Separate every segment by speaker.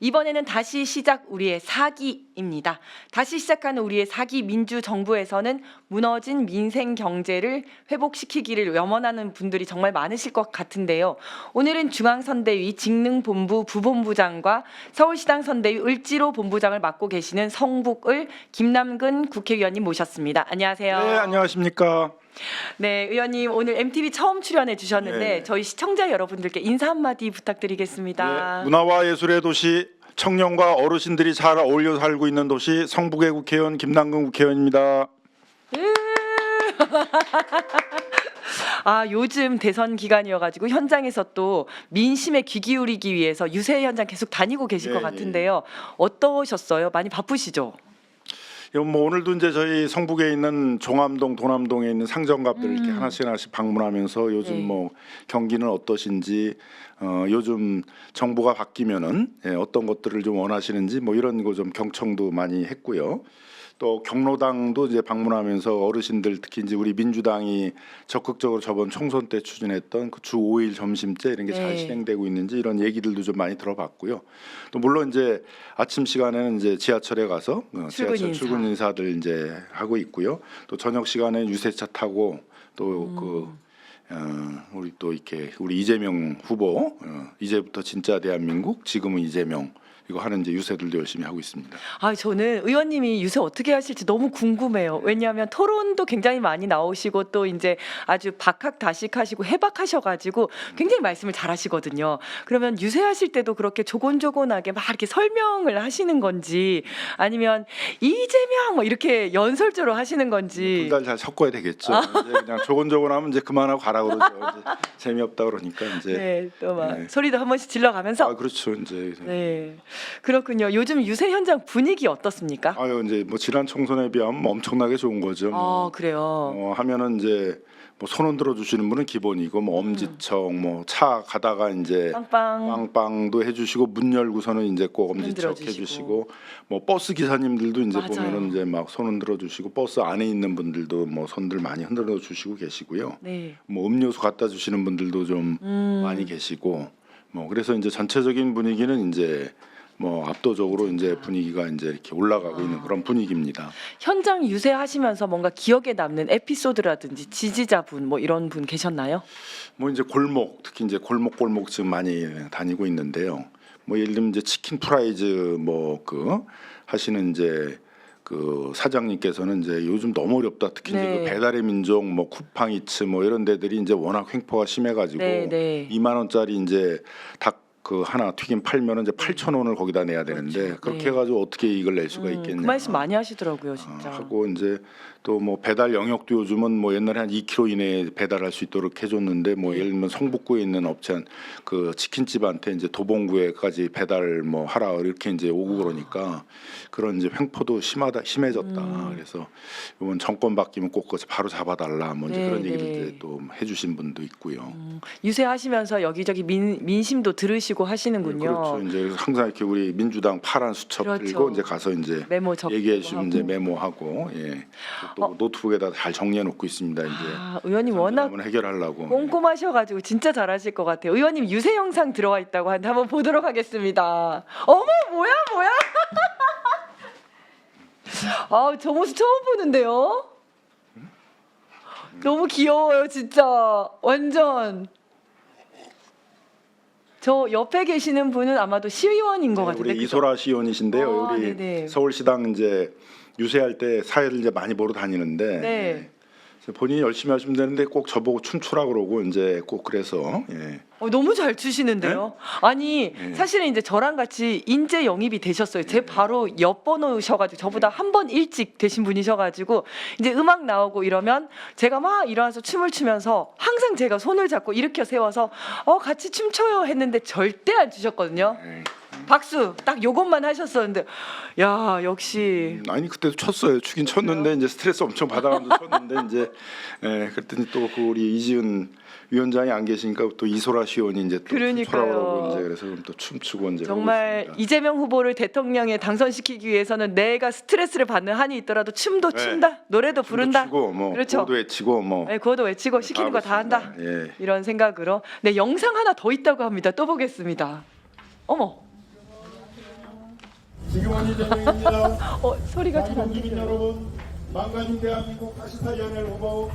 Speaker 1: 이번에는 다시 시작 우리의 사기입니다. 다시 시작하는 우리의 사기 민주 정부에서는 무너진 민생 경제를 회복시키기를 염원하는 분들이 정말 많으실 것 같은데요. 오늘은 중앙선대위 직능본부 부본부장과 서울시당 선대위 을지로 본부장을 맡고 계시는 성북을 김남근 국회의원님 모셨습니다. 안녕하세요.
Speaker 2: 네, 안녕하십니까.
Speaker 1: 네, 의원님 오늘 MTV 처음 출연해 주셨는데
Speaker 2: 네.
Speaker 1: 저희 시청자 여러분들께 인사 한마디 부탁드리겠습니다.
Speaker 2: 네, 문화와 예술의 도시 청년과 어르신들이 잘 어울려 살고 있는 도시 성북의 국회의원 김남근 국회의원입니다.
Speaker 1: 아 요즘 대선 기간이어가지고 현장에서 또 민심에 귀 기울이기 위해서 유세 현장 계속 다니고 계실
Speaker 2: 예,
Speaker 1: 것
Speaker 2: 예.
Speaker 1: 같은데요. 어떠셨어요? 많이 바쁘시죠?
Speaker 2: 이건 뭐 오늘도 이제 저희 성북에 있는 종암동, 도남동에 있는 상점갑들 이렇게
Speaker 1: 음.
Speaker 2: 하나씩 하나씩 방문하면서 요즘
Speaker 1: 네.
Speaker 2: 뭐 경기는 어떠신지, 어, 요즘 정부가 바뀌면은 예, 어떤 것들을 좀 원하시는지 뭐 이런 거 좀 경청도 많이 했고요. 또 경로당도 이제 방문하면서 어르신들 특히 이제 우리 민주당이 적극적으로 저번 총선 때 추진했던 그 주 5일 점심제 이런 게잘
Speaker 1: 네.
Speaker 2: 진행되고 있는지 이런 얘기들도 좀 많이 들어봤고요. 또 물론 이제 아침 시간에는 이제 지하철에 가서 어,
Speaker 1: 출근
Speaker 2: 지하철
Speaker 1: 인사.
Speaker 2: 출근 인사들 이제 하고 있고요. 또 저녁 시간에 유세차 타고 또그 어, 우리 또 이렇게 우리 이재명 후보 어, 이제부터 진짜 대한민국 지금은 이재명 이거 하는 이제 유세들도 열심히 하고 있습니다.
Speaker 1: 아 저는 의원님이 유세 어떻게 하실지 너무 궁금해요. 왜냐하면 토론도 굉장히 많이 나오시고 또 이제 아주 박학다식하시고 해박하셔가지고 굉장히 말씀을 잘하시거든요. 그러면 유세하실 때도 그렇게 조곤조곤하게 막 이렇게 설명을 하시는 건지 아니면 이재명 뭐 이렇게 연설조로 하시는 건지.
Speaker 2: 둘 다 잘 섞어야 되겠죠.
Speaker 1: 아.
Speaker 2: 이제 그냥 조곤조곤하면 이제 그만하고 가라 그러죠. 이제 재미없다 그러니까 이제
Speaker 1: 네, 또 막
Speaker 2: 네.
Speaker 1: 소리도 한 번씩 질러가면서.
Speaker 2: 아 그렇죠 이제
Speaker 1: 네, 그렇군요. 요즘 유세 현장 분위기 어떻습니까?
Speaker 2: 아유 이제 뭐 지난 총선에 비하면 뭐 엄청나게 좋은 거죠. 뭐.
Speaker 1: 아 그래요.
Speaker 2: 어, 하면은 이제 뭐 손흔 들어 주시는 분은 기본이고 뭐 엄지척 뭐 차 가다가 이제
Speaker 1: 빵빵.
Speaker 2: 빵빵도 해주시고 문 열고서는 이제 꼭
Speaker 1: 흔들어
Speaker 2: 엄지척
Speaker 1: 주시고.
Speaker 2: 해주시고 뭐 버스 기사님들도 이제
Speaker 1: 맞아요.
Speaker 2: 보면은 이제 막 손 흔 들어 주시고 버스 안에 있는 분들도 뭐 손들 많이 흔들어 주시고 계시고요.
Speaker 1: 네.
Speaker 2: 뭐 음료수 갖다 주시는 분들도 좀
Speaker 1: 음.
Speaker 2: 많이 계시고 뭐 그래서 이제 전체적인 분위기는 이제 뭐 압도적으로 이제 분위기가 이제 이렇게 올라가고
Speaker 1: 아.
Speaker 2: 있는 그런 분위기입니다.
Speaker 1: 현장 유세하시면서 뭔가 기억에 남는 에피소드라든지 지지자분 뭐 이런 분 계셨나요?
Speaker 2: 뭐 이제 골목 특히 이제 골목 골목 지금 많이 다니고 있는데요. 뭐 예를 들면 이제 치킨 프라이즈 뭐 그 하시는 이제 그 사장님께서는 이제 요즘 너무 어렵다. 특히
Speaker 1: 네.
Speaker 2: 이제 그 배달의 민족 뭐 쿠팡이츠 뭐 이런 데들이 이제 워낙 횡포가 심해가지고
Speaker 1: 네, 네.
Speaker 2: 2만 원짜리 이제 닭 그 하나 튀김 팔면은 이제 8천 원을 거기다 내야 되는데
Speaker 1: 그렇죠.
Speaker 2: 그렇게
Speaker 1: 네.
Speaker 2: 해가지고 어떻게 이걸 낼 수가
Speaker 1: 음,
Speaker 2: 있겠냐.
Speaker 1: 그 말씀 많이 하시더라고요,
Speaker 2: 어,
Speaker 1: 진짜.
Speaker 2: 하고 이제 또 뭐 배달 영역도 요즘은 뭐 옛날에 한 2km 이내에 배달할 수 있도록 해줬는데 뭐
Speaker 1: 네.
Speaker 2: 예를 들면 성북구에 있는 업체 한그 치킨집한테 이제 도봉구에까지 배달 뭐 하라 이렇게 이제 오고 그러니까 그런 이제 횡포도 심하다 심해졌다.
Speaker 1: 음.
Speaker 2: 그래서 이번 정권 바뀌면 꼭 그거 바로 잡아달라 뭐 이제
Speaker 1: 네,
Speaker 2: 그런 얘기를
Speaker 1: 네.
Speaker 2: 이제 또 해주신 분도 있고요.
Speaker 1: 음, 유세하시면서 여기저기 민, 민심도 들으시고 하시는군요.
Speaker 2: 그렇죠. 이제 항상 이렇게 우리 민주당 파란 수첩
Speaker 1: 그렇죠.
Speaker 2: 들고 이제 가서 이제
Speaker 1: 메모
Speaker 2: 얘기해 주시면 이제
Speaker 1: 하고.
Speaker 2: 메모하고 예. 또
Speaker 1: 어.
Speaker 2: 노트북에다 잘 정리해 놓고 있습니다. 이제
Speaker 1: 아, 의원님 워낙
Speaker 2: 한번 해결하려고.
Speaker 1: 꼼꼼하셔가지고 진짜 잘하실 것 같아요. 의원님 유세 영상 들어와 있다고 하는데 한번 보도록 하겠습니다. 어머 뭐야 뭐야? 아저 모습 처음 보는데요. 너무 귀여워요 진짜 완전. 저 옆에 계시는 분은 아마도 시의원인 것
Speaker 2: 네,
Speaker 1: 같은데.
Speaker 2: 우리
Speaker 1: 그죠?
Speaker 2: 이소라 시의원이신데요.
Speaker 1: 아,
Speaker 2: 우리
Speaker 1: 네네.
Speaker 2: 서울시당 이제 유세할 때 사회를 이제 많이 보러 다니는데
Speaker 1: 네.
Speaker 2: 그래서 본인이 열심히 하시면 되는데 꼭 저보고 춤추라 그러고 이제 꼭 그래서 예.
Speaker 1: 어, 너무 잘 추시는데요. 아니
Speaker 2: 네.
Speaker 1: 사실은 이제 저랑 같이 인재 영입이 되셨어요. 제 바로 옆 번호셔가지고 저보다 한 번 일찍 되신 분이셔가지고 이제 음악 나오고 이러면 제가 막 일어나서 춤을 추면서 항상 제가 손을 잡고 일으켜 세워서 어 같이 춤춰요 했는데 절대 안 추셨거든요.
Speaker 2: 예.
Speaker 1: 박수 딱 요것만 하셨었는데 야 역시
Speaker 2: 음, 아니 그때도 쳤어요. 추긴 쳤는데 이제 스트레스 엄청 받아가면서 쳤는데 이제 예, 그랬더니 또 그 우리 이지은 위원장이 안 계시니까 또 이소라 시의원이 이제 또
Speaker 1: 그러니까요.
Speaker 2: 춤추라 그러고 이제 그래서 그럼 또 춤추고 이제
Speaker 1: 정말
Speaker 2: 있습니다.
Speaker 1: 이재명 후보를 대통령에 당선시키기 위해서는 내가 스트레스를 받는 한이 있더라도 춤도
Speaker 2: 네.
Speaker 1: 춘다 노래도 부른다
Speaker 2: 추고 뭐
Speaker 1: 그렇죠.
Speaker 2: 구호도 외치고 뭐
Speaker 1: 네, 그것도 외치고 시키는 거 다 한다.
Speaker 2: 예.
Speaker 1: 이런 생각으로. 네, 영상 하나 더 있다고 합니다. 또 보겠습니다. 어머.
Speaker 2: 지금은 이재명입니다.
Speaker 1: 어 소리가 잘 안 들려요.
Speaker 2: 여러분, 망가진 대한민국 다시 살려낼 후보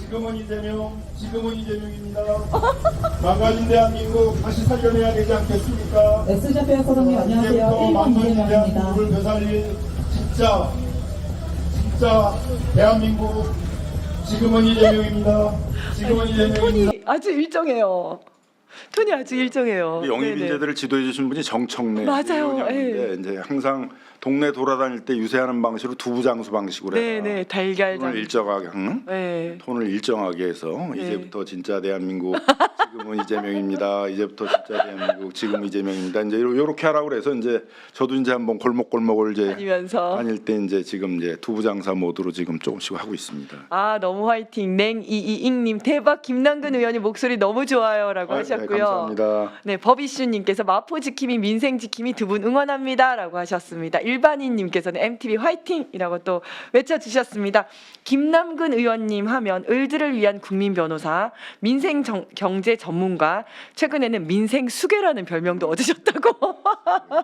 Speaker 2: 지금은 이재명, 지금은 이재명입니다. 망가진 대한민국 다시 살려내야 되지 않겠습니까?
Speaker 3: 엑스자페어 사장님 안녕하세요.
Speaker 2: 이제부터
Speaker 3: 1번
Speaker 2: 망가진
Speaker 3: 이재명입니다.
Speaker 2: 대한민국을 되살릴 진짜 진짜 대한민국 지금은 이재명입니다. 지금은 이재명입니다.
Speaker 1: 톤이 아주 일정해요. 톤이 아주 일정해요.
Speaker 2: 영입
Speaker 1: 네네.
Speaker 2: 인재들을 지도해 주신 분이 정청래
Speaker 1: 맞아요.
Speaker 2: 의원인데 이제 항상 동네 돌아다닐 때 유세하는 방식으로 두부 장수 방식으로 해라.
Speaker 1: 네네 달걀 장.
Speaker 2: 일정하게 하는
Speaker 1: 네.
Speaker 2: 톤을 일정하게 해서
Speaker 1: 네.
Speaker 2: 이제부터 진짜 대한민국 지금은 이재명입니다. 이제부터 진짜 대한민국 지금 이재명입니다. 이제 요렇게 하라고 그래서 이제 저도 이제 한번 골목골목을 이제
Speaker 1: 다니면서
Speaker 2: 다닐 때 이제 지금 이제 두부 장사 모드로 지금 조금씩 하고 있습니다.
Speaker 1: 아 너무 화이팅 냉이이잉님 대박 김남근 의원님 목소리 너무 좋아요라고
Speaker 2: 아,
Speaker 1: 하셨고요.
Speaker 2: 네, 감사합니다.
Speaker 1: 네, 법이슈님께서 마포 지킴이 민생 지킴이 두 분 응원합니다라고 하셨습니다. 일반인님께서는 MTV 화이팅이라고 또 외쳐주셨습니다. 김남근 의원님 하면 을들을 위한 국민 변호사, 민생 정- 경제 전문가, 최근에는 민생 수계라는 별명도 얻으셨다고.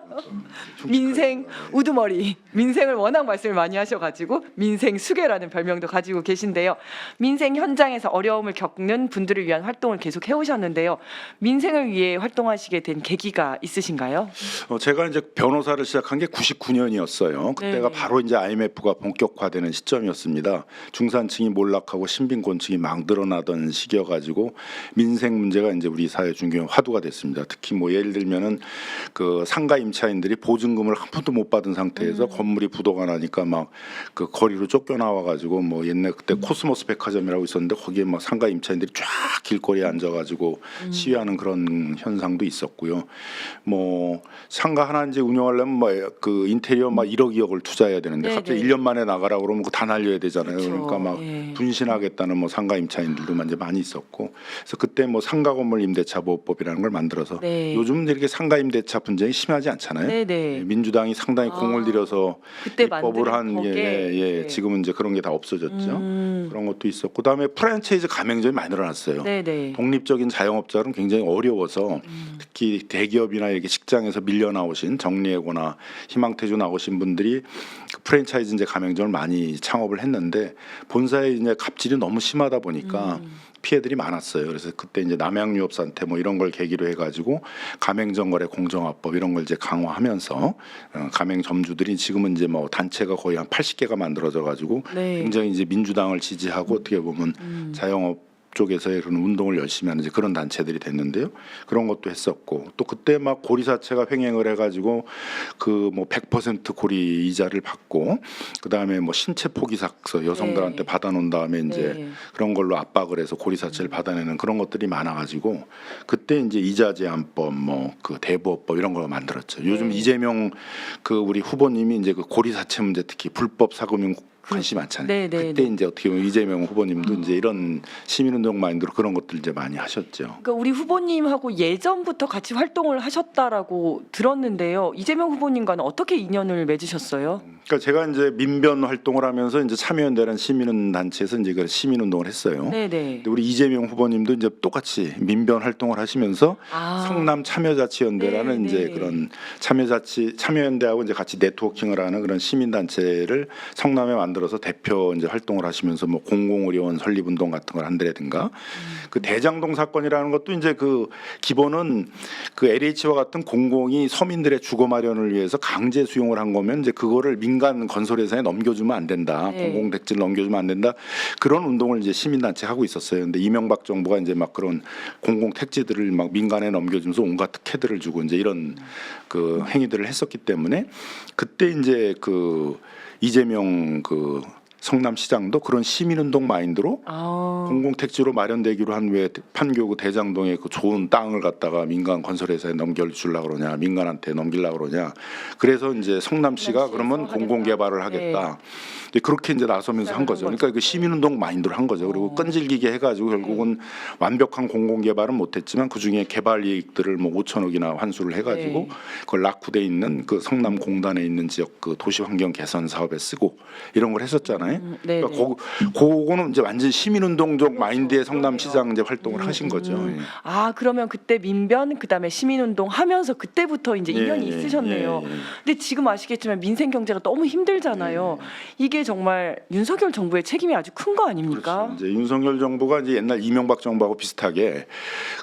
Speaker 1: 민생 우두머리, 민생을 워낙 말씀을 많이 하셔가지고 민생 수계라는 별명도 가지고 계신데요. 민생 현장에서 어려움을 겪는 분들을 위한 활동을 계속 해오셨는데요. 민생을 위해 활동하시게 된 계기가 있으신가요?
Speaker 2: 어, 제가 이제 변호사를 시작한 게 99 년이었어요. 그때가
Speaker 1: 네.
Speaker 2: 바로 이제 IMF가 본격화되는 시점이었습니다. 중산층이 몰락하고 신빈곤층이 막 늘어나던 시기여 가지고 민생 문제가 이제 우리 사회 중요한 화두가 됐습니다. 특히 뭐 예를 들면은 그 상가 임차인들이 보증금을 한 푼도 못 받은 상태에서 건물이 부도가 나니까 막 그 거리로 쫓겨나와 가지고 뭐 옛날 그때 코스모스 백화점이라고 있었는데 거기에 막 상가 임차인들이 쫙 길거리에 앉아 가지고 시위하는 그런 현상도 있었고요. 뭐 상가 하나 이제 운영하려면 뭐그 인테리어 막 1억 2억을 투자해야 되는데
Speaker 1: 네,
Speaker 2: 갑자기
Speaker 1: 네.
Speaker 2: 1년 만에 나가라 그러면 그거 다 날려야 되잖아요.
Speaker 1: 그렇죠.
Speaker 2: 그러니까 막
Speaker 1: 예.
Speaker 2: 분신하겠다는 뭐 상가 임차인들도 이제 많이 있었고 그래서 그때 뭐 상가 건물 임대차 보호법이라는 걸 만들어서
Speaker 1: 네.
Speaker 2: 요즘은 이렇게 상가 임대차 분쟁이 심하지 않잖아요.
Speaker 1: 네네.
Speaker 2: 민주당이 상당히
Speaker 1: 아,
Speaker 2: 공을 들여서 입법을 한게
Speaker 1: 덕에,
Speaker 2: 예, 예,
Speaker 1: 네.
Speaker 2: 지금은 이제 그런 게 다 없어졌죠.
Speaker 1: 음,
Speaker 2: 그런 것도 있었고 그다음에 프랜차이즈 가맹점이 많이 늘어났어요.
Speaker 1: 네네.
Speaker 2: 독립적인 자영업자는 굉장히 어려워서
Speaker 1: 음.
Speaker 2: 특히 대기업이나 이렇게 직장에서 밀려 나오신 정리해거나 희망퇴 주 나오신 분들이 그 프랜차이즈 이제 가맹점을 많이 창업을 했는데 본사에 이제 갑질이 너무 심하다 보니까
Speaker 1: 음.
Speaker 2: 피해들이 많았어요. 그래서 그때 이제 남양유업 사태 뭐 이런 걸 계기로 해가지고 가맹점거래 공정화법 이런 걸 이제 강화하면서 어, 가맹점주들이 지금은 이제 뭐 단체가 거의 한 80개가 만들어져 가지고
Speaker 1: 네.
Speaker 2: 굉장히 이제 민주당을 지지하고 어떻게 보면
Speaker 1: 음.
Speaker 2: 자영업 쪽에서의 그런 운동을 열심히 하는 그런 단체들이 됐는데요. 그런 것도 했었고 또 그때 막 고리사채가 횡행을 해가지고 그 뭐 100% 고리 이자를 받고 그 다음에 뭐 신체 포기 삭서 여성들한테
Speaker 1: 네.
Speaker 2: 받아놓은 다음에 이제
Speaker 1: 네.
Speaker 2: 그런 걸로 압박을 해서 고리사채를 받아내는 그런 것들이 많아가지고 그때 이제 이자 제한법 뭐 그 대부업법 이런 걸 만들었죠. 요즘
Speaker 1: 네.
Speaker 2: 이재명 그 우리 후보님이 이제 그 고리사채 문제 특히 불법 사금융 관심 많잖아요.
Speaker 1: 네, 네,
Speaker 2: 그때
Speaker 1: 네.
Speaker 2: 이제 어떻게 보면 이재명 후보님도 이제 이런 시민운동 마인드로 그런 것들 이제 많이 하셨죠.
Speaker 1: 그러니까 우리 후보님하고 예전부터 같이 활동을 하셨다라고 들었는데요. 이재명 후보님과는 어떻게 인연을 맺으셨어요?
Speaker 2: 그러니까 제가 이제 민변 활동을 하면서 이제 참여연대라는 시민운 단체에서 이제 그 시민 운동을 했어요.
Speaker 1: 네네.
Speaker 2: 근데 우리 이재명 후보님도 이제 똑같이 민변 활동을 하시면서
Speaker 1: 아,
Speaker 2: 성남 참여자치연대라는
Speaker 1: 네,
Speaker 2: 이제
Speaker 1: 네.
Speaker 2: 그런 참여자치 참여연대하고 이제 같이 네트워킹을 하는 그런 시민 단체를 성남에 만들어서 대표 이제 활동을 하시면서 뭐 공공의료원 설립 운동 같은 걸 한다든가 그 대장동 사건이라는 것도 이제 그 기본은 그 LH와 같은 공공이 서민들의 주거 마련을 위해서 강제 수용을 한 거면 이제 그거를 민간 건설회사에 넘겨주면 안 된다.
Speaker 1: 네.
Speaker 2: 공공 택지를 넘겨주면 안 된다. 그런 운동을 이제 시민단체 하고 있었어요. 근데 이명박 정부가 이제 막 그런 공공 택지들을 막 민간에 넘겨주면서 온갖 특혜들을 주고 이제 이런 그 행위들을 했었기 때문에 그때 이제 그 이재명 그 성남시장도 그런 시민운동 마인드로
Speaker 1: 아,
Speaker 2: 공공택지로 마련되기로 한왜 판교구 대장동에 그 좋은 땅을 갖다가 민간 건설회사에 넘겨주려고 그러냐 민간한테 넘기려고 그러냐 그래서 이제 성남시가 그러면. 공공개발을 하겠다 이제 그렇게 이제 나서면서 한 거죠
Speaker 1: 한
Speaker 2: 그러니까 그 시민운동 마인드로 한 거죠 그리고
Speaker 1: 어.
Speaker 2: 끈질기게 해가지고 결국은 완벽한 공공개발은 못했지만 그중에 개발 이익들을 뭐 5천억이나 환수를 해가지고
Speaker 1: 네.
Speaker 2: 그걸 낙후돼 있는 그 성남 공단에 있는 지역 그 도시 환경 개선 사업에 쓰고 이런 걸 했었잖아요. 했잖아요.
Speaker 1: 음, 네,
Speaker 2: 그러니까
Speaker 1: 네.
Speaker 2: 거, 그거는 이제 완전 시민운동적 마인드의 성남시장 이제 활동을
Speaker 1: 음,
Speaker 2: 하신 거죠.
Speaker 1: 음.
Speaker 2: 예.
Speaker 1: 아 그러면 그때 민변 그다음에 시민운동 하면서 그때부터 이제
Speaker 2: 예,
Speaker 1: 인연이
Speaker 2: 예,
Speaker 1: 있으셨네요.
Speaker 2: 예, 예.
Speaker 1: 근데 지금 아시겠지만 민생 경제가 너무 힘들잖아요. 이게 정말 윤석열 정부의 책임이 아주 큰 거 아닙니까?
Speaker 2: 그렇죠. 이제 윤석열 정부가 이제 옛날 이명박 정부하고 비슷하게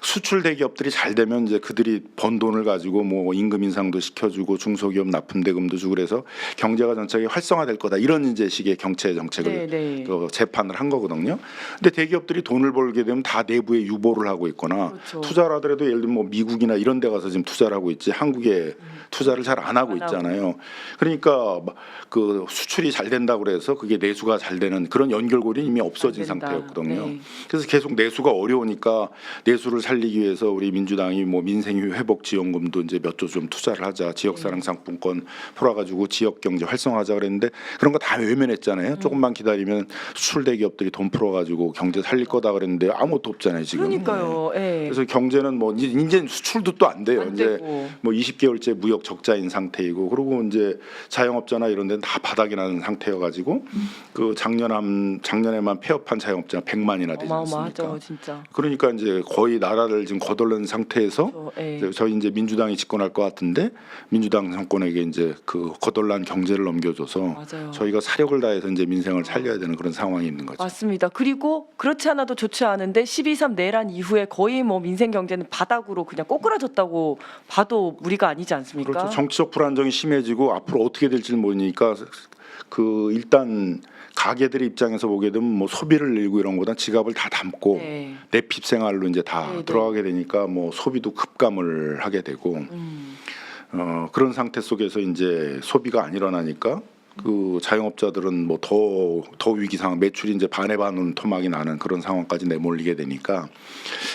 Speaker 2: 수출 대기업들이 잘 되면 이제 그들이 번 돈을 가지고 뭐 임금 인상도 시켜주고 중소기업 납품 대금도 주고 그래서 경제가 전체가 활성화될 거다 이런 이제 식의 경제 정책을
Speaker 1: 네, 네.
Speaker 2: 그 재판을 한 거거든요. 근데 대기업들이 돈을 벌게 되면 다 내부에 유보를 하고 있거나
Speaker 1: 그렇죠.
Speaker 2: 투자를 하더라도 예를 들면 뭐 미국이나 이런 데 가서 지금 투자를 하고 있지 한국에 투자를 잘 안 하고. 있잖아요. 그러니까 막그 수출이 잘 된다고 그래서 그게 내수가 잘 되는 그런 연결고리 이미 없어진. 상태였거든요.
Speaker 1: 네.
Speaker 2: 그래서 계속 내수가 어려우니까 내수를 살리기 위해서 우리 민주당이 뭐 민생 회복 지원금도 이제 몇 조 좀 투자를 하자 지역 사랑 상품권 풀어 가지고 지역 경제 활성화하자 그랬는데 그런 거 다 외면했잖아요. 조금만 기다리면 수출 대기업들이 돈 풀어 가지고 경제 살릴 거다 그랬는데 아무것도 없잖아요 지금.
Speaker 1: 그러니까요. 예.
Speaker 2: 그래서 경제는 뭐 이제 수출도 또 안 돼요.
Speaker 1: 안
Speaker 2: 이제. 뭐 20개월째 무역 적자인 상태이고 그리고 이제 자영업자나 이런 데는 다 바닥이 나는 상태여 가지고 그 작년함 작년에만 폐업한 자영업자가 100만이나 되지 않습니까?
Speaker 1: 진짜.
Speaker 2: 그러니까 이제 거의 나라를 지금 거덜는 상태에서
Speaker 1: 저, 예.
Speaker 2: 이제 저희 이제 민주당이 집권할 것 같은데 민주당 정권에게 이제 그 거덜난 경제를 넘겨줘서
Speaker 1: 맞아요.
Speaker 2: 저희가 사력을 다해서 이제 민생을 살려야 되는 그런 상황이 있는 거죠.
Speaker 1: 맞습니다. 그리고 그렇지 않아도 좋지 않은데 12.3 내란 이후에 거의 뭐 민생 경제는 바닥으로 그냥 꼬꾸라졌다고 봐도 무리가 아니지 않습니까?
Speaker 2: 그렇죠. 정치적 불안정이 심해지고 앞으로 어떻게 될지는 모르니까 그 일단 가게들 입장에서 보게 되면 뭐 소비를 늘리고 이런 거보다 지갑을 다 담고
Speaker 1: 네.
Speaker 2: 내핍 생활로 이제 다
Speaker 1: 네, 네.
Speaker 2: 들어가게 되니까 뭐 소비도 급감을 하게 되고
Speaker 1: 음.
Speaker 2: 어 그런 상태 속에서 이제 소비가 안 일어나니까 그 자영업자들은 뭐 더 더 위기 상황 매출이 이제 반의 반은 토막이 나는 그런 상황까지 내몰리게 되니까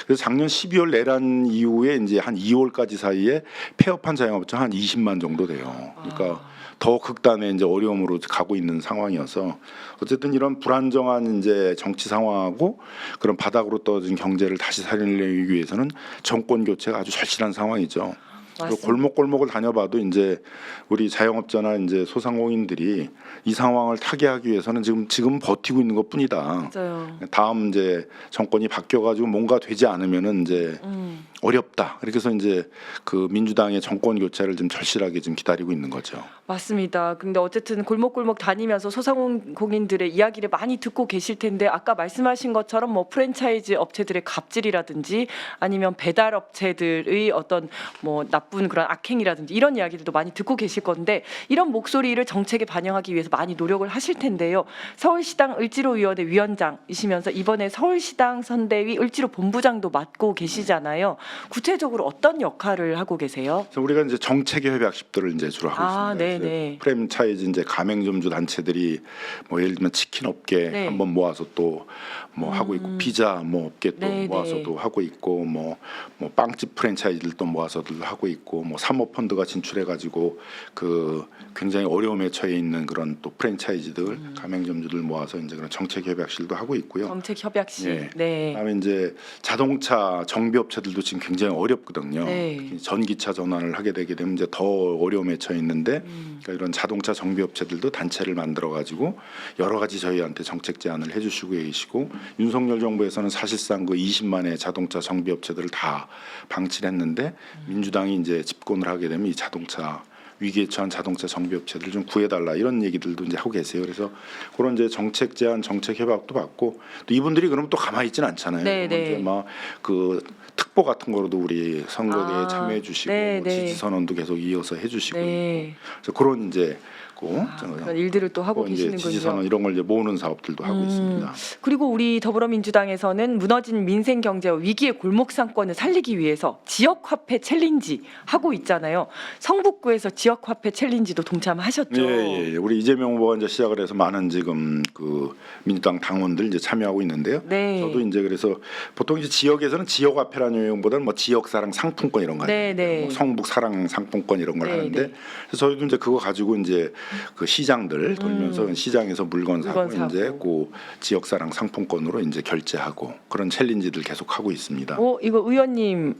Speaker 2: 그래서 작년 12월 내란 이후에 이제 한 2월까지 사이에 폐업한 자영업자 한 20만 정도 돼요. 그러니까
Speaker 1: 아.
Speaker 2: 더 극단의 이제 어려움으로 가고 있는 상황이어서 어쨌든 이런 불안정한 이제 정치 상황하고 그런 바닥으로 떨어진 경제를 다시 살리기 위해서는 정권 교체가 아주 절실한 상황이죠. 그리고
Speaker 1: 맞습니다.
Speaker 2: 골목 골목을 다녀봐도 이제 우리 자영업자나 이제 소상공인들이 이 상황을 타개하기 위해서는 지금 지금 버티고 있는 것뿐이다.
Speaker 1: 맞아요.
Speaker 2: 다음 이제 정권이 바뀌어가지고 뭔가 되지 않으면은 이제
Speaker 1: 음.
Speaker 2: 어렵다. 그렇게 해서 이제 그 민주당의 정권 교체를 좀 절실하게 지금 기다리고 있는 거죠.
Speaker 1: 맞습니다. 근데 어쨌든 골목골목 다니면서 소상공인들의 이야기를 많이 듣고 계실 텐데 아까 말씀하신 것처럼 뭐 프랜차이즈 업체들의 갑질이라든지 아니면 배달 업체들의 어떤 뭐 나쁜 그런 악행이라든지 이런 이야기들도 많이 듣고 계실 건데 이런 목소리를 정책에 반영하기 위해서 많이 노력을 하실 텐데요. 서울시당 을지로위원회 위원장이시면서 이번에 서울시당 선대위 을지로 본부장도 맡고 계시잖아요. 구체적으로 어떤 역할을 하고 계세요?
Speaker 2: 그래서 우리가 이제 정책의 협약식들을 이제 주로 하고
Speaker 1: 아,
Speaker 2: 있습니다.
Speaker 1: 네네.
Speaker 2: 프랜차이즈 이제 가맹점주 단체들이 뭐 예를 들면 치킨 업계
Speaker 1: 네.
Speaker 2: 한번 모아서 또 뭐 하고 있고 피자 뭐 업계 또
Speaker 1: 네네.
Speaker 2: 모아서도 하고 있고 뭐 뭐 빵집 프랜차이즈를 또 모아서도 하고 있고 뭐 사모 펀드가 진출해 가지고 그 굉장히 어려움에 처해 있는 그런 또 프랜차이즈들
Speaker 1: 음.
Speaker 2: 가맹점주들 모아서 이제 그런 정책 협약실도 하고 있고요.
Speaker 1: 정책 협약실.
Speaker 2: 예.
Speaker 1: 네.
Speaker 2: 그다음에 이제 자동차 정비 업체들도 지금 굉장히 어렵거든요.
Speaker 1: 네.
Speaker 2: 특히 전기차 전환을 하게 되게 되면 이제 더 어려움에 처해 있는데
Speaker 1: 음.
Speaker 2: 그러니까 이런 자동차 정비 업체들도 단체를 만들어 가지고 여러 가지 저희한테 정책 제안을 해 주시고 계시고 윤석열 정부에서는 사실상 그 20만의 자동차 정비 업체들을 다 방치를 했는데 민주당이 이제 집권을 하게 되면 이 자동차 위기에 처한 자동차 정비 업체들 좀 구해달라 이런 얘기들도 이제 하고 계세요. 그래서 그런 이제 정책 제안, 정책 협약도 받고 또 이분들이 그럼 또 가만히 있지는 않잖아요.
Speaker 1: 네, 네.
Speaker 2: 이제 막 그 특보 같은 거로도 우리 선거대에
Speaker 1: 아,
Speaker 2: 참여해 주시고
Speaker 1: 네, 네.
Speaker 2: 지지 선언도 계속 이어서 해 주시고
Speaker 1: 네.
Speaker 2: 그래서 그런 이제 그
Speaker 1: 아, 그런 일들을 또 하고
Speaker 2: 또 이제
Speaker 1: 계시는군요.
Speaker 2: 지지 선언 이런 걸 이제 모으는 사업들도 하고
Speaker 1: 음.
Speaker 2: 있습니다.
Speaker 1: 그리고 우리 더불어민주당에서는 무너진 민생 경제와 위기의 골목 상권을 살리기 위해서 지역 화폐 챌린지 하고 있잖아요. 성북구에서 지역 화폐 챌린지도 동참하셨죠.
Speaker 2: 예, 예, 예. 우리 이재명 후보가 이제 시작을 해서 많은 지금 그 민주당 당원들 이제 참여하고 있는데요.
Speaker 1: 네.
Speaker 2: 저도 이제 그래서 보통 이제 지역에서는 지역 화폐라는 용보다는 뭐 지역 사랑 상품권 이런 거
Speaker 1: 네,
Speaker 2: 하는데
Speaker 1: 네.
Speaker 2: 뭐 성북 사랑 상품권 이런 걸
Speaker 1: 네,
Speaker 2: 하는데
Speaker 1: 네.
Speaker 2: 저희도 이제 그거 가지고 이제 그 시장들 돌면서 시장에서 물건 사고,
Speaker 1: 음. 물건 사고.
Speaker 2: 이제 그 지역 사랑 상품권으로 이제 결제하고 그런 챌린지들 계속 하고 있습니다.
Speaker 1: 어, 이거 의원님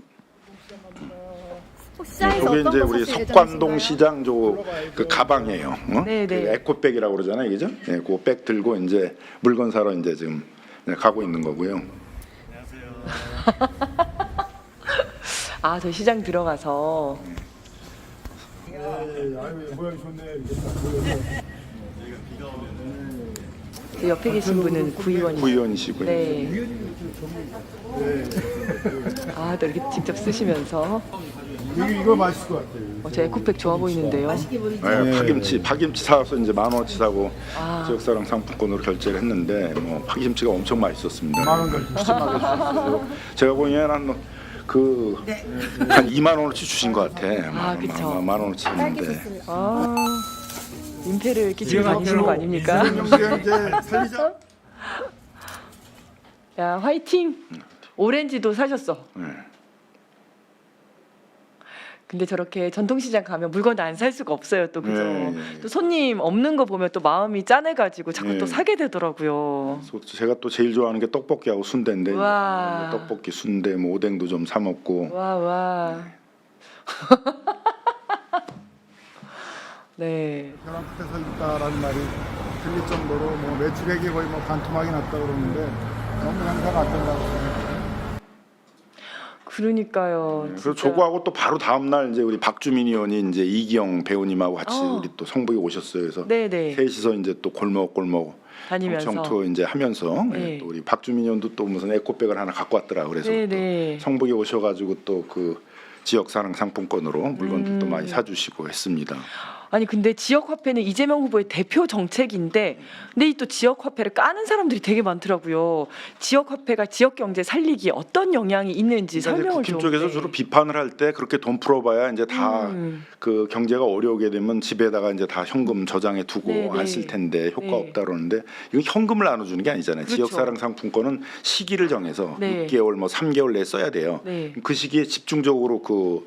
Speaker 3: 시장에서
Speaker 2: 이게
Speaker 3: 어떤
Speaker 2: 이제
Speaker 3: 거
Speaker 2: 우리
Speaker 3: 사실
Speaker 2: 석관동
Speaker 3: 예정이신가요?
Speaker 2: 시장 저 그 가방이에요. 어?
Speaker 1: 네, 네.
Speaker 2: 그 에코백이라고 그러잖아요, 그죠? 예, 그백 들고 이제 물건 사러 이제 지금 네, 가고 있는 거고요.
Speaker 1: 아, 저 시장 들어가서
Speaker 4: 모양이 좋네.
Speaker 1: 저 옆에 계신 분은 구의원이
Speaker 2: 구의원이시고요.
Speaker 1: 네. 아, 또 이렇게 직접 쓰시면서
Speaker 4: 이거 이거 맛있을 것 같아요.
Speaker 1: 어, 저 에코백 좋아 보이는데요.
Speaker 2: 네, 파김치, 파김치 사서 이제 만 원치 사고
Speaker 1: 아.
Speaker 2: 지역사랑 상품권으로 결제를 했는데 뭐 파김치가 엄청 맛있었습니다.
Speaker 4: 만원
Speaker 2: 푸짐하게 제가 보기에는 한 그, 한 2만 원어치 주신 것 같아.
Speaker 1: 아, 그쵸.
Speaker 2: 만, 만 원어치 줬는데.
Speaker 1: 아, 민폐를 끼치고 다니시는 거 아닙니까?
Speaker 4: 이제 이제 살리자.
Speaker 1: 야, 화이팅! 오렌지도 사셨어.
Speaker 2: 네.
Speaker 1: 근데 저렇게 전통시장 가면 물건 안 살 수가 없어요, 또 그죠?
Speaker 2: 네, 네.
Speaker 1: 또 손님 없는 거 보면 또 마음이 짠해가지고 자꾸
Speaker 2: 네.
Speaker 1: 또 사게 되더라고요.
Speaker 2: 그래서 제가 또 제일 좋아하는 게 떡볶이하고 순대인데. 뭐 떡볶이, 순대, 뭐 오뎅도 좀 사 먹고
Speaker 1: 와, 와. 네.
Speaker 4: 벼랑 끝에서 있다라는 말이 들릴 정도로 뭐 매출액이 거의 뭐 반토막이 났다 그러는데 너무 장사가 안 된다고 생각해요.
Speaker 1: 그러니까요.
Speaker 2: 네, 그래서
Speaker 1: 진짜.
Speaker 2: 저거하고 또 바로 다음 날 이제 우리 박주민 의원이 이제 이기영 배우님하고 같이
Speaker 1: 어.
Speaker 2: 우리 또 성북에 오셨어요. 그래서
Speaker 1: 네네.
Speaker 2: 셋이서 이제 또 골목 골목
Speaker 1: 다니면서.
Speaker 2: 투어 이제 하면서
Speaker 1: 네.
Speaker 2: 네, 또 우리 박주민 의원도 또 무슨 에코백을 하나 갖고 왔더라. 그래서
Speaker 1: 네네.
Speaker 2: 또 성북에 오셔가지고 또 그 지역 사랑 상품권으로 물건들도
Speaker 1: 음.
Speaker 2: 많이 사주시고 했습니다.
Speaker 1: 아니 근데 지역 화폐는 이재명 후보의 대표 정책인데 근데 이 또 지역 화폐를 까는 사람들이 되게 많더라고요. 지역 화폐가 지역 경제 살리기 어떤 영향이 있는지 설명을
Speaker 2: 국힘
Speaker 1: 좀.
Speaker 2: 쪽에서
Speaker 1: 네.
Speaker 2: 주로 비판을 할 때 그렇게 돈 풀어봐야 이제 다
Speaker 1: 음.
Speaker 2: 그 경제가 어려우게 되면 집에다가 이제 다 현금 저장해 두고
Speaker 1: 네, 네.
Speaker 2: 안쓸 텐데 효과
Speaker 1: 네.
Speaker 2: 없다 그러는데 이건 현금을 나눠주는 게 아니잖아요.
Speaker 1: 그렇죠.
Speaker 2: 지역 사랑 상품권은 시기를 정해서
Speaker 1: 네.
Speaker 2: 6개월 뭐 3개월 내에 써야 돼요.
Speaker 1: 네.
Speaker 2: 그 시기에 집중적으로 그,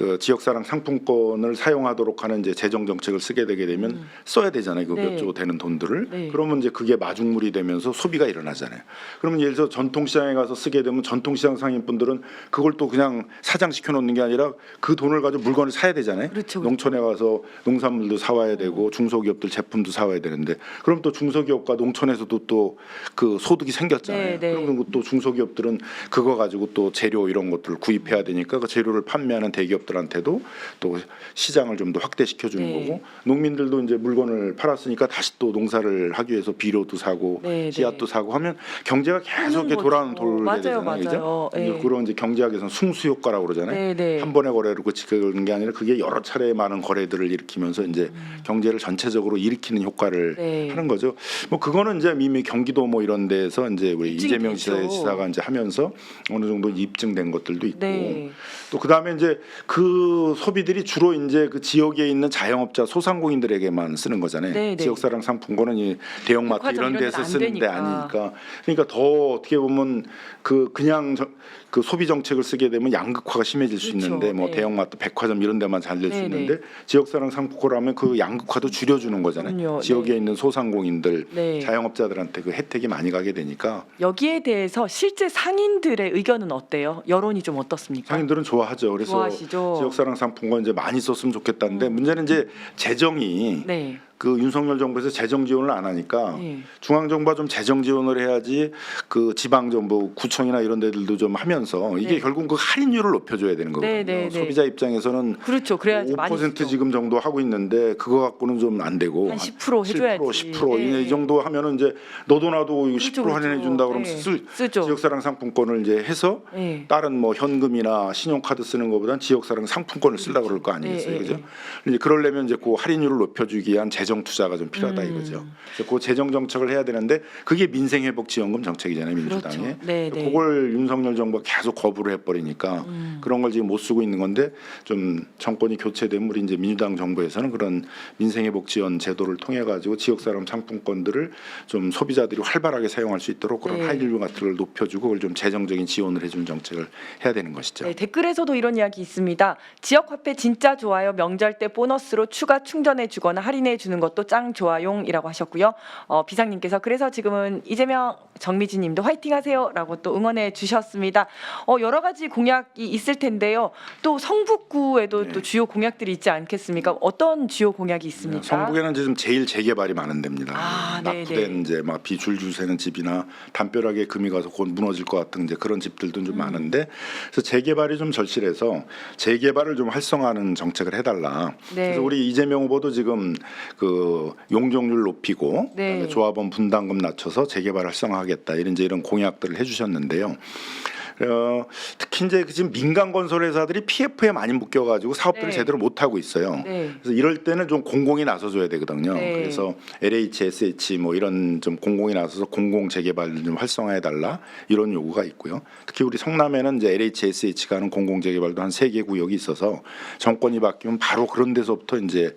Speaker 2: 그 지역사랑 상품권을 사용하도록 하는 이제 재정 정책을 쓰게 되게 되면 써야 되잖아요. 그
Speaker 1: 음. 네.
Speaker 2: 몇조 되는 돈들을.
Speaker 1: 네.
Speaker 2: 그러면 이제 그게 마중물이 되면서 소비가 일어나잖아요. 그러면 예를 들어 전통시장에 가서 쓰게 되면 전통시장 상인분들은 그걸 또 그냥 사장시켜 놓는 게 아니라 그 돈을 가지고 물건을 사야 되잖아요.
Speaker 1: 그렇죠.
Speaker 2: 농촌에 가서 농산물도 사와야 되고 중소기업들 제품도 사와야 되는데 그럼 또 중소기업과 농촌에서도 또 그 소득이 생겼잖아요.
Speaker 1: 네, 네.
Speaker 2: 그러면 또 중소기업들은 그거 가지고 또 재료 이런 것들을 구입해야 되니까 그 재료를 판매하는 대기업들 한테도 또 시장을 좀 더 확대시켜 주는
Speaker 1: 네.
Speaker 2: 거고 농민들도 이제 물건을 팔았으니까 다시 또 농사를 하기 위해서 비료도 사고
Speaker 1: 네,
Speaker 2: 씨앗도 사고 하면 경제가 계속 이렇게 돌아오는. 돌게
Speaker 1: 맞아요,
Speaker 2: 되잖아요. 그죠?
Speaker 1: 네.
Speaker 2: 그런 이제 경제학에서는 승수 효과라고 그러잖아요.
Speaker 1: 네, 네.
Speaker 2: 한 번의 거래로 그치는 게 아니라 그게 여러 차례 많은 거래들을 일으키면서 이제 경제를 전체적으로 일으키는 효과를
Speaker 1: 음. 네.
Speaker 2: 하는 거죠. 뭐 그거는 이제 이미 경기도 뭐 이런 데서 이제 우리 이재명. 지사, 가 이제 하면서 어느 정도 입증된 것들도 있고
Speaker 1: 네.
Speaker 2: 또 그다음에 이제 그 소비들이 주로 이제 그 지역에 있는 자영업자 소상공인들에게만 쓰는 거잖아요.
Speaker 1: 네, 네.
Speaker 2: 지역사랑 상품권은 이 대형마트 이런 데서
Speaker 1: 데는 안
Speaker 2: 쓰는 데
Speaker 1: 되니까.
Speaker 2: 아니니까 그러니까 더 어떻게 보면 그 그냥 저, 그 소비 정책을 쓰게 되면 양극화가 심해질 수
Speaker 1: 그렇죠.
Speaker 2: 있는데 뭐
Speaker 1: 네.
Speaker 2: 대형마트, 백화점 이런 데만 잘낼수
Speaker 1: 네,
Speaker 2: 있는데 지역사랑 상품권하면 그 양극화도 줄여주는 거잖아요.
Speaker 1: 그럼요.
Speaker 2: 지역에
Speaker 1: 네.
Speaker 2: 있는 소상공인들,
Speaker 1: 네.
Speaker 2: 자영업자들한테 그 혜택이 많이 가게 되니까
Speaker 1: 여기에 대해서 실제 상인들의 의견은 어때요? 여론이 좀 어떻습니까?
Speaker 2: 상인들은 좋아하죠. 그래서
Speaker 1: 좋아하시죠?
Speaker 2: 지역사랑 상품권 이제 많이 썼으면 좋겠다는데 문제는 이제 재정이
Speaker 1: 네.
Speaker 2: 그 윤석열 정부에서 재정 지원을 안 하니까
Speaker 1: 네.
Speaker 2: 중앙 정부가 좀 재정 지원을 해야지 그 지방 정부 구청이나 이런 데들도 좀 하면서 이게
Speaker 1: 네.
Speaker 2: 결국 그 할인율을 높여줘야 되는 거거든요.
Speaker 1: 네, 네, 네.
Speaker 2: 소비자 입장에서는
Speaker 1: 그렇죠. 그래야지 많이
Speaker 2: 5%
Speaker 1: 쓰죠.
Speaker 2: 지금 정도 하고 있는데 그거 갖고는 좀 안 되고
Speaker 1: 한 10% 해줘야지.
Speaker 2: 10% 10%
Speaker 1: 네.
Speaker 2: 이 정도 하면은 이제 너도 나도 이거 10%
Speaker 1: 그렇죠,
Speaker 2: 할인해
Speaker 1: 그렇죠.
Speaker 2: 준다 그러면
Speaker 1: 네.
Speaker 2: 쓸
Speaker 1: 쓰죠.
Speaker 2: 지역사랑 상품권을 이제 해서
Speaker 1: 네.
Speaker 2: 다른 뭐 현금이나 신용카드 쓰는 것보단 지역사랑 상품권을 쓰려고 그럴 거 아니겠어요,
Speaker 1: 네,
Speaker 2: 그죠?
Speaker 1: 네,
Speaker 2: 이제 그러려면 이제 그 할인율을 높여주기 위한 재정 투자가 좀 필요하다
Speaker 1: 음.
Speaker 2: 이거죠. 그래서 그 재정 정책을 해야 되는데 그게 민생 회복 지원금 정책이잖아요, 민주당이.
Speaker 1: 그렇죠. 네, 네.
Speaker 2: 그걸 윤석열 정부가 계속 거부를 해버리니까
Speaker 1: 음.
Speaker 2: 그런 걸 지금 못 쓰고 있는 건데 좀 정권이 교체되면 우리 이제 민주당 정부에서는 그런 민생 회복 지원 제도를 통해 가지고 지역 사람 상품권들을 좀 소비자들이 활발하게 사용할 수 있도록 그런
Speaker 1: 네.
Speaker 2: 할인율 같은 걸 높여주고 그걸 좀 재정적인 지원을 해주는 정책을 해야 되는 것이죠.
Speaker 1: 네, 댓글에서도 이런 이야기 있습니다. 지역 화폐 진짜 좋아요. 명절 때 보너스로 추가 충전해 주거나 할인해 주는 것도 짱 좋아용이라고 하셨고요. 어, 비상님께서 그래서 지금은 이재명 정미진님도 화이팅하세요라고 또 응원해 주셨습니다. 어, 여러 가지 공약이 있을 텐데요. 또 성북구에도
Speaker 2: 네.
Speaker 1: 또 주요 공약들이 있지 않겠습니까? 어떤 주요 공약이 있습니까?
Speaker 2: 성북에는 지금 제일 재개발이 많은 데입니다.
Speaker 1: 아, 네,
Speaker 2: 낙후된
Speaker 1: 네.
Speaker 2: 이제 막 비줄줄 새는 집이나 담벼락에 금이 가서 곧 무너질 것 같은 이제 그런 집들도
Speaker 1: 음.
Speaker 2: 좀 많은데 그래서 재개발이 좀 절실해서 재개발을 좀 활성화하는 정책을 해달라.
Speaker 1: 네.
Speaker 2: 그래서 우리 이재명 후보도 지금 그 용적률 높이고
Speaker 1: 네.
Speaker 2: 조합원 분담금 낮춰서 재개발 활성화하겠다 이런 이제 이런 공약들을 해주셨는데요. 어, 특히 이제 그 지금 민간 건설 회사들이 PF에 많이 묶여가지고 사업들을
Speaker 1: 네.
Speaker 2: 제대로 못 하고 있어요.
Speaker 1: 네.
Speaker 2: 그래서 이럴 때는 좀 공공이 나서줘야 되거든요.
Speaker 1: 네.
Speaker 2: 그래서 LH, SH 뭐 이런 좀 공공이 나서서 공공 재개발을 좀 활성화해 달라 이런 요구가 있고요. 특히 우리 성남에는 이제 LH, SH가 하는 공공 재개발도 한 세 개 구역이 있어서 정권이 바뀌면 바로 그런 데서부터 이제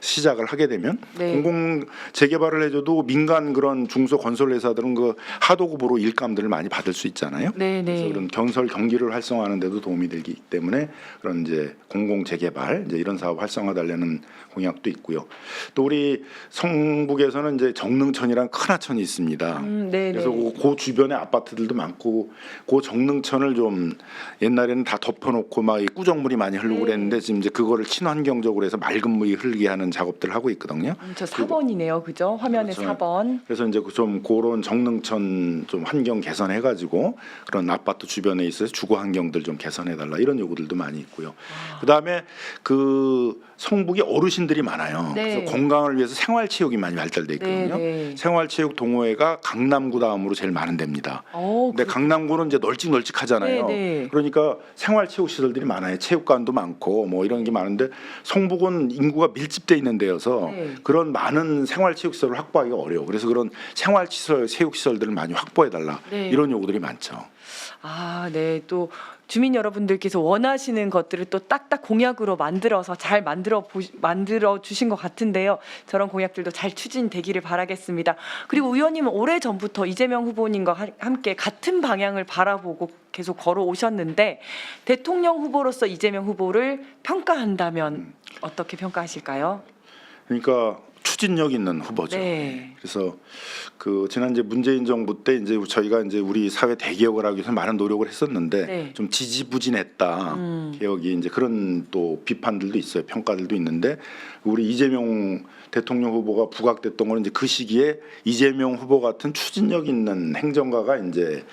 Speaker 2: 시작을 하게 되면
Speaker 1: 네.
Speaker 2: 공공 재개발을 해줘도 민간 그런 중소 건설 회사들은 그 하도급으로 일감들을 많이 받을 수 있잖아요.
Speaker 1: 네, 네.
Speaker 2: 그런 건설 경기를 활성화하는 데도 도움이 되기 때문에 그런 이제 공공 재개발 이제 이런 사업 활성화 달려는 공약도 있고요. 또 우리 성북에서는 이제 정릉천이라는 큰 하천이 있습니다.
Speaker 1: 음, 네,
Speaker 2: 그래서
Speaker 1: 네.
Speaker 2: 그, 그 주변에 아파트들도 많고 그 정릉천을 좀 옛날에는 다 덮어놓고 막 이 꾸정물이 많이 흐르고
Speaker 1: 네.
Speaker 2: 그랬는데 지금 이제 그거를 친환경적으로 해서 맑은 물이 흐르게 하는 작업들을 하고 있거든요.
Speaker 1: 음, 저 4번이네요. 그죠? 화면에
Speaker 2: 그렇죠.
Speaker 1: 4번.
Speaker 2: 그래서 이제 그좀 그런 정릉천 좀 환경 개선해 가지고 그런 아파트 주변에 있어서 주거 환경들 좀 개선해 달라 이런 요구들도 많이 있고요. 그다음에 그 성북이 어르신들이 많아요.
Speaker 1: 네.
Speaker 2: 그래서 건강을 위해서 생활 체육이 많이 발달돼 있거든요.
Speaker 1: 네, 네.
Speaker 2: 생활 체육 동호회가 강남구 다음으로 제일 많은 데입니다.
Speaker 1: 어,
Speaker 2: 근데 강남구는 이제 널찍널찍하잖아요.
Speaker 1: 네, 네.
Speaker 2: 그러니까 생활 체육 시설들이 많아요. 체육관도 많고 뭐 이런 게 많은데 성북은 인구가 밀집돼 있는 데여서
Speaker 1: 네.
Speaker 2: 그런 많은 생활 체육 시설을 확보하기가 어려워. 그래서 그런 생활 시설 체육 시설들을 많이 확보해 달라.
Speaker 1: 네.
Speaker 2: 이런 요구들이 많죠.
Speaker 1: 아, 네. 또 주민 여러분들께서 원하시는 것들을 또 딱딱 공약으로 만들어서 잘 만들어 보, 만들어 주신 것 같은데요. 저런 공약들도 잘 추진되기를 바라겠습니다. 그리고 의원님은 오래 전부터 이재명 후보님과 하- 함께 같은 방향을 바라보고 계속 걸어 오셨는데 대통령 후보로서 이재명 후보를 평가한다면 어떻게 평가하실까요?
Speaker 2: 그러니까 추진력 있는 후보죠.
Speaker 1: 네.
Speaker 2: 그래서 그 지난 이제 문재인 정부 때 이제 저희가 이제 우리 사회 대개혁을 하기 위해서 많은 노력을 했었는데
Speaker 1: 네.
Speaker 2: 좀 지지부진했다.
Speaker 1: 음.
Speaker 2: 개혁이 이제 그런 또 비판들도 있어요. 평가들도 있는데 우리 이재명 대통령 후보가 부각됐던 거는 이제 그 시기에 이재명 후보 같은 추진력 있는 행정가가 이제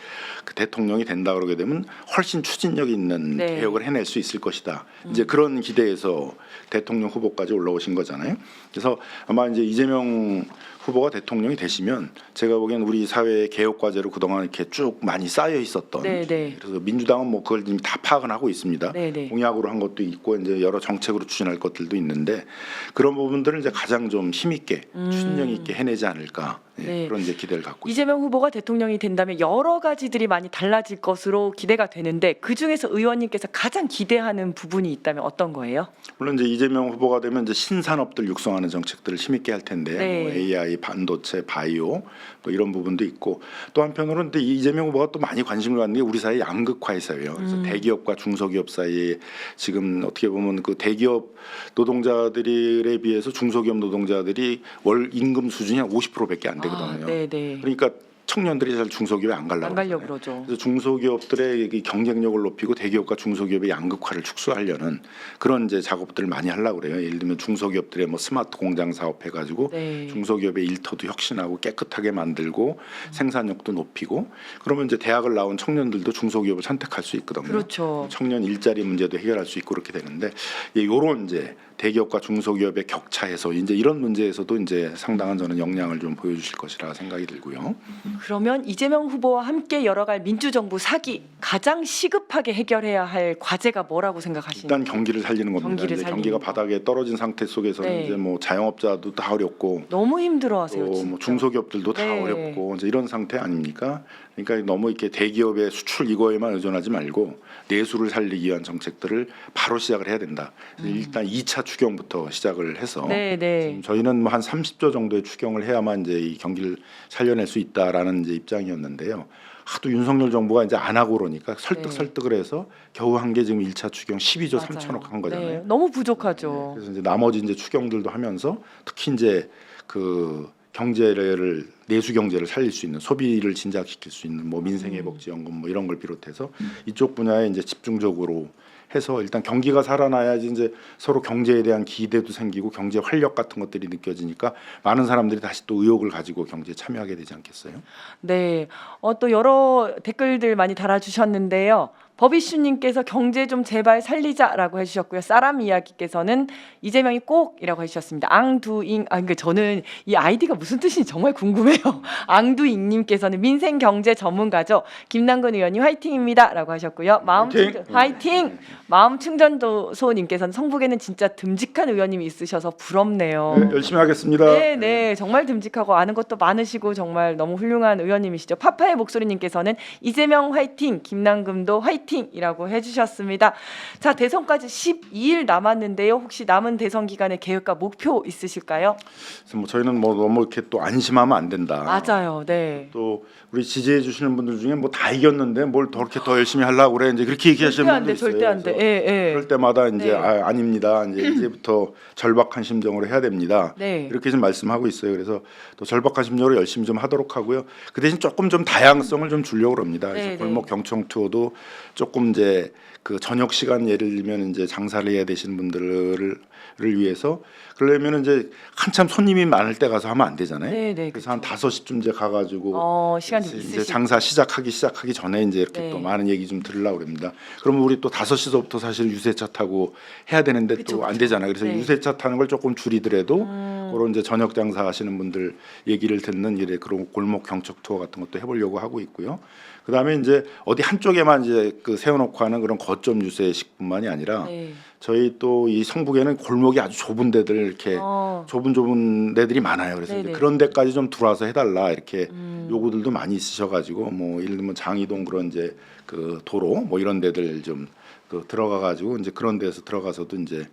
Speaker 2: 그 대통령이 된다 그러게 되면 훨씬 추진력 있는
Speaker 1: 네.
Speaker 2: 개혁을 해낼 수 있을 것이다. 이제 그런 기대에서 대통령 후보까지 올라오신 거잖아요. 그래서 아마 이제 이재명 후보가 대통령이 되시면 제가 보기엔 우리 사회의 개혁 과제로 그동안 이렇게 쭉 많이 쌓여 있었던
Speaker 1: 네, 네.
Speaker 2: 그래서 민주당은 뭐 그걸 이미 다 파악은 하고 있습니다.
Speaker 1: 네, 네.
Speaker 2: 공약으로 한 것도 있고 이제 여러 정책으로 추진할 것들도 있는데 그런 부분들을 이제 가장 좀 힘 있게
Speaker 1: 음.
Speaker 2: 추진력 있게 해내지 않을까 예,
Speaker 1: 네.
Speaker 2: 그런 이제 기대를 갖고 있습니다.
Speaker 1: 이재명 후보가 대통령이 된다면 여러 가지들이 많이 달라질 것으로 기대가 되는데 그 중에서 의원님께서 가장 기대하는 부분이 있다면 어떤 거예요?
Speaker 2: 물론 이제 이재명 후보가 되면 이제 신산업들 육성하는 정책들을 힘있게 할 텐데
Speaker 1: 네.
Speaker 2: 뭐 AI, 반도체, 바이오 또 이런 부분도 있고 또 한편으로는 또 이재명 후보가 또 많이 관심을 갖는 게 우리 사회 양극화에서요. 그래서
Speaker 1: 음.
Speaker 2: 대기업과 중소기업 사이에 지금 어떻게 보면 그 대기업 노동자들에 비해서 중소기업 노동자들이 월 임금 수준이 한 50%밖에 안 되 거든요.
Speaker 1: 아, 네, 네.
Speaker 2: 그러니까 청년들이 잘 중소기업에 안 가려고
Speaker 1: 안 가려고. 그러죠.
Speaker 2: 그래서 중소기업들의 이 경쟁력을 높이고 대기업과 중소기업의 양극화를 축소하려는 그런 이제 작업들을 많이 하려고 그래요. 예를 들면 중소기업들의 뭐 스마트 공장 사업 해가지고
Speaker 1: 네.
Speaker 2: 중소기업의 일터도 혁신하고 깨끗하게 만들고 생산력도 높이고 그러면 이제 대학을 나온 청년들도 중소기업을 선택할 수 있거든요.
Speaker 1: 그렇죠.
Speaker 2: 청년 일자리 문제도 해결할 수 있고 그렇게 되는데 예, 요런 이제 대기업과 중소기업의 격차 해소 이제 이런 문제에서도 이제 상당한 저는 역량을 좀 보여주실 것이라 생각이 들고요.
Speaker 1: 그러면 이재명 후보와 함께 열어갈 민주정부 사기 가장 시급하게 해결해야 할 과제가 뭐라고 생각하시나요?
Speaker 2: 일단 경기를 살리는 겁니다.
Speaker 1: 경기를
Speaker 2: 이제
Speaker 1: 살리는
Speaker 2: 경기가
Speaker 1: 거.
Speaker 2: 바닥에 떨어진 상태 속에서는
Speaker 1: 네.
Speaker 2: 이제 뭐 자영업자도 다 어렵고
Speaker 1: 너무 힘들어하세요.
Speaker 2: 뭐 중소기업들도 다
Speaker 1: 네.
Speaker 2: 어렵고 이제 이런 상태 아닙니까? 그러니까 너무 이렇게 대기업의 수출 이거에만 의존하지 말고 내수를 살리기 위한 정책들을 바로 시작을 해야 된다. 일단 2차 추경부터 시작을 해서
Speaker 1: 음. 네, 네.
Speaker 2: 저희는 뭐 한 30조 정도의 추경을 해야만 이제 이 경기를 살려낼 수 있다라는 이제 입장이었는데요. 하도 윤석열 정부가 이제 안 하고 그러니까 설득
Speaker 1: 네.
Speaker 2: 설득을 해서 겨우 한 게 지금 1차 추경 12조
Speaker 1: 맞아요.
Speaker 2: 3천억 한 거잖아요.
Speaker 1: 네, 너무 부족하죠.
Speaker 2: 그래서 이제 나머지 이제 추경들도 하면서 특히 이제 그 경제를 내수 경제를 살릴 수 있는 소비를 진작시킬 수 있는 뭐 민생 회복 지원금 뭐 이런 걸 비롯해서 이쪽 분야에 이제 집중적으로 해서 일단 경기가 살아나야지 이제 서로 경제에 대한 기대도 생기고 경제 활력 같은 것들이 느껴지니까 많은 사람들이 다시 또 의욕을 가지고 경제에 참여하게 되지 않겠어요?
Speaker 1: 네, 어, 또 여러 댓글들 많이 달아주셨는데요. 버비슈님께서 경제 좀 제발 살리자라고 해주셨고요. 사람 이야기께서는 이재명이 꼭이라고 해주셨습니다. 앙두잉, 아, 그러니까 저는 이 아이디가 무슨 뜻인지 정말 궁금해요. 앙두잉님께서는 민생 경제 전문가죠. 김남근 의원님 화이팅입니다라고 하셨고요. 마음
Speaker 2: 화이팅!
Speaker 1: 충전, 화이팅! 마음 충전도소님께서는 성북에는 진짜 듬직한 의원님이 있으셔서 부럽네요.
Speaker 2: 네, 열심히 하겠습니다.
Speaker 1: 네, 네, 정말 듬직하고 아는 것도 많으시고 정말 너무 훌륭한 의원님이시죠. 파파의 목소리님께서는 이재명 화이팅, 김남금도 화이팅 이라고 해주셨습니다. 자, 대선까지 12일 남았는데요. 혹시 남은 대선 기간의 계획과 목표 있으실까요?
Speaker 2: 그래서 뭐 저희는 뭐 너무 이렇게 또 안심하면 안 된다.
Speaker 1: 맞아요, 네.
Speaker 2: 또 우리 지지해 주시는 분들 중에 뭐 다 이겼는데 뭘 더 이렇게 더 열심히 하려고 그래 이제 그렇게 얘기하시는
Speaker 1: 절대 안 돼,
Speaker 2: 분들 있어요.
Speaker 1: 절대 안 돼.
Speaker 2: 그래서
Speaker 1: 예, 예.
Speaker 2: 그럴 때마다 이제
Speaker 1: 네.
Speaker 2: 아, 아닙니다. 이제 이제부터 절박한 심정으로 해야 됩니다.
Speaker 1: 네.
Speaker 2: 이렇게 좀 말씀하고 있어요. 그래서 또 절박한 심정으로 열심히 좀 하도록 하고요. 그 대신 조금 좀 다양성을 좀 주려고 합니다. 그래서
Speaker 1: 네,
Speaker 2: 골목
Speaker 1: 네.
Speaker 2: 경청 투어도 조금 이제 그 저녁 시간 예를 들면 이제 장사를 해야 되시는 분들을 를 위해서 그러려면 이제 한참 손님이 많을 때 가서 하면 안 되잖아요.
Speaker 1: 네, 네.
Speaker 2: 그래서 한 다섯 시쯤 이제 가가지고
Speaker 1: 어, 시간 좀
Speaker 2: 이제. 장사 시작하기 시작하기 전에 이제 이렇게
Speaker 1: 네.
Speaker 2: 또 많은 얘기 좀 들으려고 그럽니다. 그러면 우리 또 다섯 시서부터 사실 유세차 타고 해야 되는데 또 안. 되잖아요. 그래서
Speaker 1: 네.
Speaker 2: 유세차 타는 걸 조금 줄이더라도
Speaker 1: 음.
Speaker 2: 그런 이제 저녁 장사 하시는 분들 얘기를 듣는 이래 그런 골목 경척 투어 같은 것도 해보려고 하고 있고요. 그 다음에 이제 어디 한쪽에만 이제 그 세워놓고 하는 그런 거점 유세식뿐만이 아니라
Speaker 1: 네.
Speaker 2: 저희 또 이 성북에는 골목이 아주 좁은 데들 이렇게
Speaker 1: 어,
Speaker 2: 좁은 좁은 데들이 많아요. 그래서 이제
Speaker 1: 네네.
Speaker 2: 그런 데까지 좀 들어와서 해달라 이렇게
Speaker 1: 음.
Speaker 2: 요구들도 많이 있으셔가지고 뭐 예를 들면 장이동 그런 이제 그 도로 뭐 이런 데들 좀 그 들어가가지고 이제 그런 데서 들어가서도 이제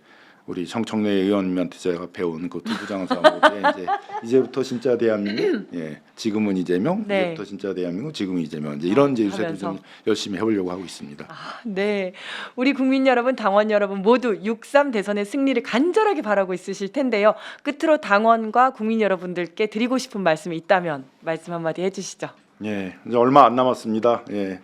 Speaker 2: 우리 정청래 의원님한테 제가 배운 그 두부장사하고 이제 이제부터 진짜 대한민국 예 지금은 이재명
Speaker 1: 네.
Speaker 2: 이제부터 진짜 대한민국 지금은 이재명 이제 이런 이제 유세도
Speaker 1: 하면서.
Speaker 2: 좀 열심히 해보려고 하고 있습니다.
Speaker 1: 아, 네. 우리 국민 여러분, 당원 여러분 모두 6.3 대선의 승리를 간절하게 바라고 있으실 텐데요. 끝으로 당원과 국민 여러분들께 드리고 싶은 말씀이 있다면 말씀 한마디 해주시죠.
Speaker 2: 예, 이제 얼마 안 남았습니다. 예,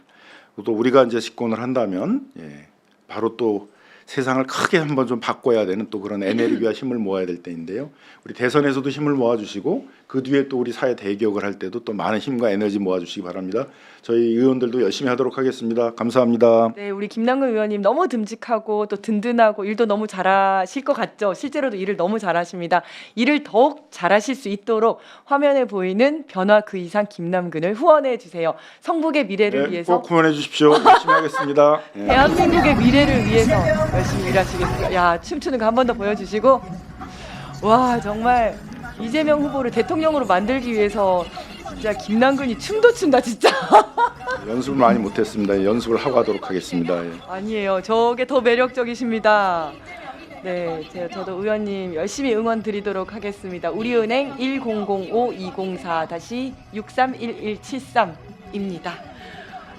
Speaker 2: 또 우리가 이제 집권을 한다면 예, 바로 또 세상을 크게 한번 좀 바꿔야 되는 또 그런 에너지와 힘을 모아야 될 때인데요. 우리 대선에서도 힘을 모아주시고 그 뒤에 또 우리 사회 대기업을 할 때도 또 많은 힘과 에너지 모아주시기 바랍니다. 저희 의원들도 열심히 하도록 하겠습니다. 감사합니다.
Speaker 1: 네, 우리 김남근 의원님 너무 듬직하고 또 든든하고 일도 너무 잘하실 것 같죠. 실제로도 일을 너무 잘하십니다. 일을 더욱 잘하실 수 있도록 화면에 보이는 변화 그 이상 김남근을 후원해 주세요. 성북의 미래를
Speaker 2: 네,
Speaker 1: 위해서
Speaker 2: 꼭 후원해 주십시오. 열심히 하겠습니다. 예.
Speaker 1: 대한민국의 미래를 위해서 열심히 일하시겠습니다. 야 춤추는 거 한 번 더 보여주시고 와 정말 이재명 후보를 대통령으로 만들기 위해서 진짜 김남근이 춤도 춘다 진짜
Speaker 2: 연습을 많이 못했습니다. 연습을 하고 하도록 하겠습니다. 예.
Speaker 1: 아니에요 저게 더 매력적이십니다. 네, 제- 저도 의원님 열심히 응원 드리도록 하겠습니다. 우리은행 1005-2024-631173입니다.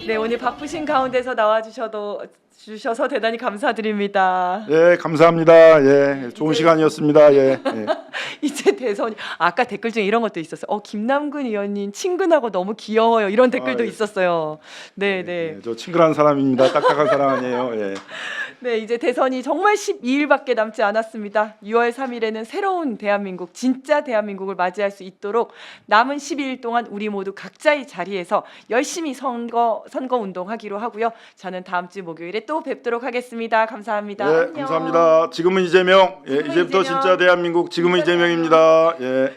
Speaker 1: 네, 오늘 바쁘신 가운데서 나와주셔도 주셔서 대단히 감사드립니다.
Speaker 2: 예, 감사합니다. 예, 좋은
Speaker 1: 이제-
Speaker 2: 시간이었습니다. 예. 예.
Speaker 1: 이제 대선이 아까 댓글 중에 이런 것도 있었어요. 어 김남근 의원님 친근하고 너무 귀여워요. 이런 댓글도
Speaker 2: 아, 예.
Speaker 1: 있었어요. 네, 네.
Speaker 2: 예, 저 친근한 사람입니다. 딱딱한 사람 아니에요. 예.
Speaker 1: 네, 이제 대선이 정말 12일밖에 남지 않았습니다. 6월 3일에는 새로운 대한민국, 진짜 대한민국을 맞이할 수 있도록 남은 12일 동안 우리 모두 각자의 자리에서 열심히 선거 선거 운동하기로 하고요. 저는 다음 주 목요일에 또 뵙도록 하겠습니다. 감사합니다.
Speaker 2: 예,
Speaker 1: 안녕.
Speaker 2: 감사합니다. 지금은 이재명. 예,
Speaker 1: 지금은
Speaker 2: 이제부터
Speaker 1: 이재명.
Speaker 2: 진짜 대한민국 지금은 이재명입니다. 예.